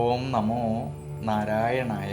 ഓം നമോ നാരായണായ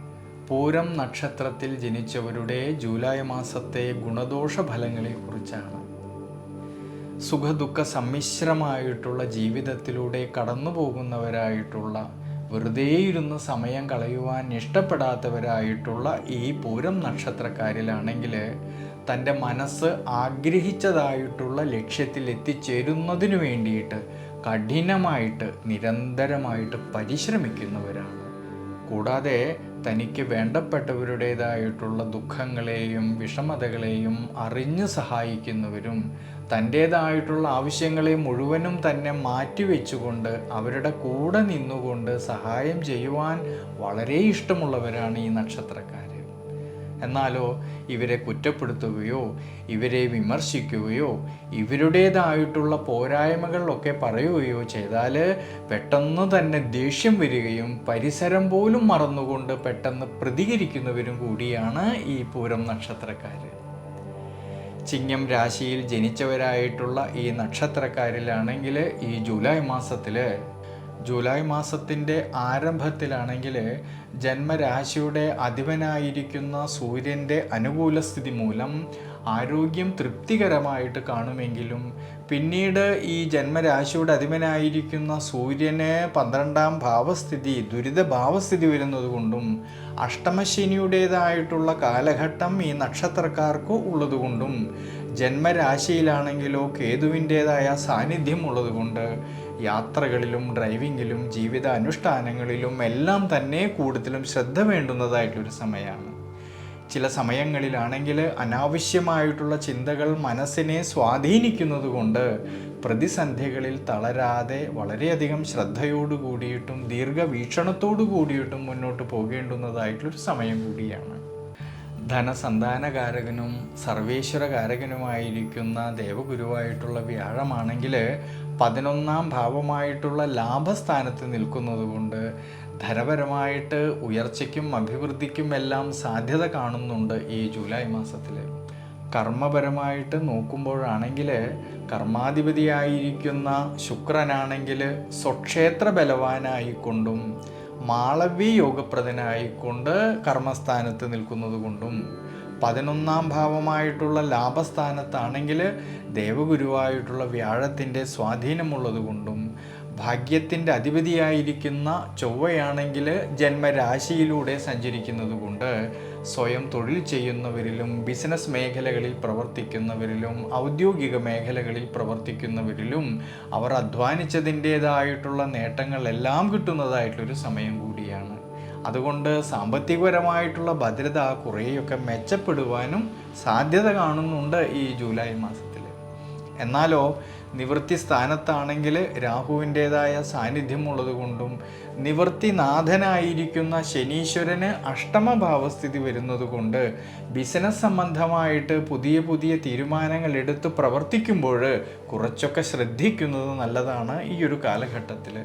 പൂരം നക്ഷത്രത്തിൽ ജനിച്ചവരുടെ ജൂലൈ മാസത്തെ ഗുണദോഷ ഫലങ്ങളെ കുറിച്ചാണ് സുഖദുഃഖ സമ്മിശ്രമായിട്ടുള്ള ജീവിതത്തിലൂടെ കടന്നു പോകുന്നവരായിട്ടുള്ള വെറുതെ ഇരുന്ന് സമയം കളയുവാൻ ഇഷ്ടപ്പെടാത്തവരായിട്ടുള്ള ഈ പൂരം നക്ഷത്രക്കാരിലാണെങ്കിൽ തന്റെ മനസ്സ് ആഗ്രഹിച്ചതായിട്ടുള്ള ലക്ഷ്യത്തിൽ എത്തിച്ചേരുന്നതിനു വേണ്ടിയിട്ട് കഠിനമായിട്ട് നിരന്തരമായിട്ട് പരിശ്രമിക്കുന്നവരാണ്. കൂടാതെ തനിക്ക് വേണ്ടപ്പെട്ടവരുടേതായിട്ടുള്ള ദുഃഖങ്ങളെയും വിഷമതകളെയും അറിഞ്ഞ് സഹായിക്കുന്നവരും തന്റേതായിട്ടുള്ള ആവശ്യങ്ങളെ മുഴുവനും തന്നെ മാറ്റിവെച്ചുകൊണ്ട് അവരുടെ കൂടെ നിന്നുകൊണ്ട് സഹായം ചെയ്യുവാൻ വളരെ ഇഷ്ടമുള്ളവരാണ് ഈ നക്ഷത്രക്കാർ. എന്നാലോ ഇവരെ കുറ്റപ്പെടുത്തുകയോ ഇവരെ വിമർശിക്കുകയോ ഇവരുടേതായിട്ടുള്ള പോരായ്മകളിലൊക്കെ പറയുകയോ ചെയ്താൽ പെട്ടെന്ന് തന്നെ ദേഷ്യം വരികയും പരിസരം പോലും മറന്നുകൊണ്ട് പെട്ടെന്ന് പ്രതികരിക്കുന്നവരും കൂടിയാണ് ഈ പൂരം നക്ഷത്രക്കാർ ചിങ്ങം രാശിയിൽ ജനിച്ചവരായിട്ടുള്ള ഈ നക്ഷത്രക്കാരിലാണെങ്കിൽ ഈ ജൂലൈ മാസത്തിൽ ജൂലൈ മാസത്തിന്റെ ആരംഭത്തിലാണെങ്കിൽ ജന്മരാശിയുടെ അധിപനായിരിക്കുന്ന സൂര്യന്റെ അനുകൂല സ്ഥിതി മൂലം ആരോഗ്യം തൃപ്തികരമായിട്ട് കാണുമെങ്കിലും പിന്നീട് ഈ ജന്മരാശിയുടെ അധിപനായിരിക്കുന്ന സൂര്യന് പന്ത്രണ്ടാം ഭാവസ്ഥിതി ദുരിത ഭാവസ്ഥിതി വരുന്നത് കൊണ്ടും അഷ്ടമശനിയുടേതായിട്ടുള്ള കാലഘട്ടം ഈ നക്ഷത്രക്കാർക്ക് ഉള്ളതുകൊണ്ടും ജന്മരാശിയിലാണെങ്കിലോ കേതുവിന്റേതായ സാന്നിധ്യം ഉള്ളതുകൊണ്ട് യാത്രകളിലും ഡ്രൈവിങ്ങിലും ജീവിത അനുഷ്ഠാനങ്ങളിലും എല്ലാം തന്നെ കൂടുതലും ശ്രദ്ധ വേണ്ടുന്നതായിട്ടൊരു സമയമാണ്. ചില സമയങ്ങളിലാണെങ്കിൽ അനാവശ്യമായിട്ടുള്ള ചിന്തകൾ മനസ്സിനെ സ്വാധീനിക്കുന്നത് കൊണ്ട് പ്രതിസന്ധികളിൽ തളരാതെ വളരെയധികം ശ്രദ്ധയോടു കൂടിയിട്ടും ദീർഘവീക്ഷണത്തോടു കൂടിയിട്ടും മുന്നോട്ട് പോകേണ്ടുന്നതായിട്ടുള്ളൊരു സമയം കൂടിയാണ്. ധനസന്താനകാരകനും സർവേശ്വരകാരകനുമായിരിക്കുന്ന ദേവഗുരുവായിട്ടുള്ള വ്യാഴമാണെങ്കിൽ പതിനൊന്നാം ഭാവമായിട്ടുള്ള ലാഭസ്ഥാനത്ത് നിൽക്കുന്നത് കൊണ്ട് ധനപരമായിട്ട് ഉയർച്ചയ്ക്കും അഭിവൃദ്ധിക്കും എല്ലാം സാധ്യത കാണുന്നുണ്ട് ഈ ജൂലൈ മാസത്തിൽ. കർമ്മപരമായിട്ട് നോക്കുമ്പോഴാണെങ്കിൽ കർമാധിപതിയായിരിക്കുന്ന ശുക്രനാണെങ്കിൽ സ്വക്ഷേത്ര ബലവാനായിക്കൊണ്ടും മാളവ്യ യോഗപ്രദനായിക്കൊണ്ട് കർമ്മസ്ഥാനത്ത് നിൽക്കുന്നത് കൊണ്ടും പതിനൊന്നാം ഭാവമായിട്ടുള്ള ലാഭസ്ഥാനത്താണെങ്കിൽ ദേവഗുരുവായിട്ടുള്ള വ്യാഴത്തിന്റെ സ്വാധീനമുള്ളത് കൊണ്ടും ഭാഗ്യത്തിന്റെ അധിപതിയായിരിക്കുന്ന ചൊവ്വയാണെങ്കിൽ ജന്മരാശിയിലൂടെ സഞ്ചരിക്കുന്നത് കൊണ്ട് സ്വയം തൊഴിൽ ചെയ്യുന്നവരിലും ബിസിനസ് മേഖലകളിൽ പ്രവർത്തിക്കുന്നവരിലും ഔദ്യോഗിക മേഖലകളിൽ പ്രവർത്തിക്കുന്നവരിലും അവർ അധ്വാനിച്ചതിന്റേതായിട്ടുള്ള നേട്ടങ്ങളെല്ലാം കിട്ടുന്നതായിട്ടുള്ളൊരു സമയം കൂടിയാണ്. അതുകൊണ്ട് സാമ്പത്തികപരമായിട്ടുള്ള ഭദ്രത കുറേയൊക്കെ മെച്ചപ്പെടുവാനും സാധ്യത കാണുന്നുണ്ട് ഈ ജൂലൈ മാസത്തിൽ എന്നാലോ നിവൃത്തി സ്ഥാനത്താണെങ്കിൽ രാഹുവിന്റേതായ സാന്നിധ്യമുള്ളത് കൊണ്ടും നിവൃത്തിനാഥനായിരിക്കുന്ന ശനീശ്വരന് അഷ്ടമഭാവസ്ഥിതി വരുന്നത് കൊണ്ട് ബിസിനസ് സംബന്ധമായിട്ട് പുതിയ പുതിയ തീരുമാനങ്ങൾ എടുത്ത് പ്രവർത്തിക്കുമ്പോൾ കുറച്ചൊക്കെ ശ്രദ്ധിക്കുന്നത് നല്ലതാണ് ഈ ഒരു കാലഘട്ടത്തിൽ.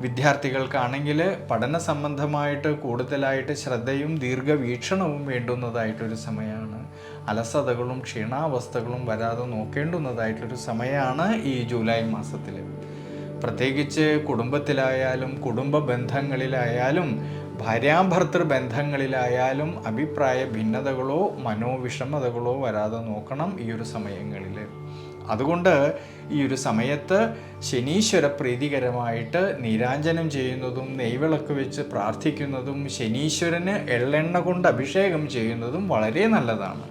വിദ്യാർത്ഥികൾക്കാണെങ്കിൽ പഠന സംബന്ധമായിട്ട് കൂടുതലായിട്ട് ശ്രദ്ധയും ദീർഘവീക്ഷണവും വേണ്ടുന്നതായിട്ടൊരു സമയമാണ്. അലസതകളും ക്ഷീണാവസ്ഥകളും വരാതെ നോക്കേണ്ടുന്നതായിട്ടൊരു സമയമാണ് ഈ ജൂലൈ മാസത്തിൽ പ്രത്യേകിച്ച് കുടുംബത്തിലായാലും കുടുംബ ബന്ധങ്ങളിലായാലും ഭാര്യാഭർത്തൃ ബന്ധങ്ങളിലായാലും അഭിപ്രായ ഭിന്നതകളോ മനോവിഷമതകളോ വരാതെ നോക്കണം ഈ ഒരു സമയങ്ങളിൽ അതുകൊണ്ട് ഈ ഒരു സമയത്ത് ശനീശ്വര പ്രീതികരമായിട്ട് നീരാഞ്ജനം ചെയ്യുന്നതും നെയ്വിളക്ക് വെച്ച് പ്രാർത്ഥിക്കുന്നതും ശനീശ്വരന് എള്ളെണ്ണ കൊണ്ട് അഭിഷേകം ചെയ്യുന്നതും വളരെ നല്ലതാണ്.